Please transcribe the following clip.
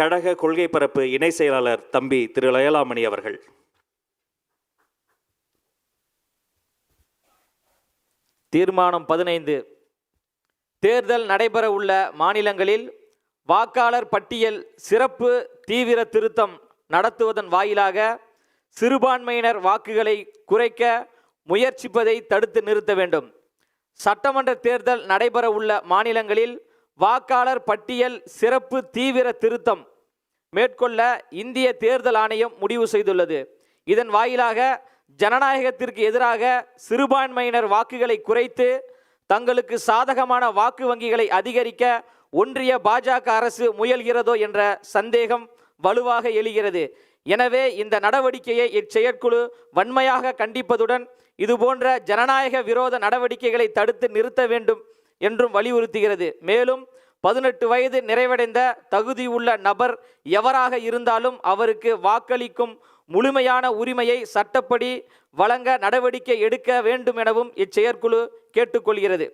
கழக கொள்கை பரப்பு இணை செயலாளர் தம்பி திரு லயலாமணி அவர்கள். தீர்மானம் பதினைந்து. தேர்தல் நடைபெற உள்ள மாநிலங்களில் வாக்காளர் பட்டியல் சிறப்பு தீவிர திருத்தம் நடத்துவதன் வாயிலாக சிறுபான்மையினர் வாக்குகளை குறைக்க முயற்சிப்பதை தடுத்து நிறுத்த வேண்டும். சட்டமன்ற தேர்தல் நடைபெற உள்ள மாநிலங்களில் வாக்காளர் பட்டியல் சிறப்பு தீவிர திருத்தம் மேற்கொள்ள இந்திய தேர்தல் ஆணையம் முடிவு செய்துள்ளது. இதன் வாயிலாக ஜனநாயகத்திற்கு எதிராக சிறுபான்மையினர் வாக்குகளை குறைத்து தங்களுக்கு சாதகமான வாக்கு வங்கிகளை அதிகரிக்க ஒன்றிய பாஜக அரசு முயல்கிறதோ என்ற சந்தேகம் வலுவாக எழுகிறது. எனவே இந்த நடவடிக்கையை இச்செயற்குழு வன்மையாக கண்டிப்பதுடன் இதுபோன்ற ஜனநாயக விரோத நடவடிக்கைகளை தடுத்து நிறுத்த வேண்டும் என்றும் வலியுறுத்துகிறது. மேலும் பதினெட்டு வயது நிறைவடைந்த தகுதியுள்ள நபர் எவராக இருந்தாலும் அவருக்கு வாக்களிக்கும் முழுமையான உரிமையை சட்டப்படி வழங்க நடவடிக்கை எடுக்க வேண்டும் எனவும் இச்செயற்குழு கேட்டுக்கொள்கிறது.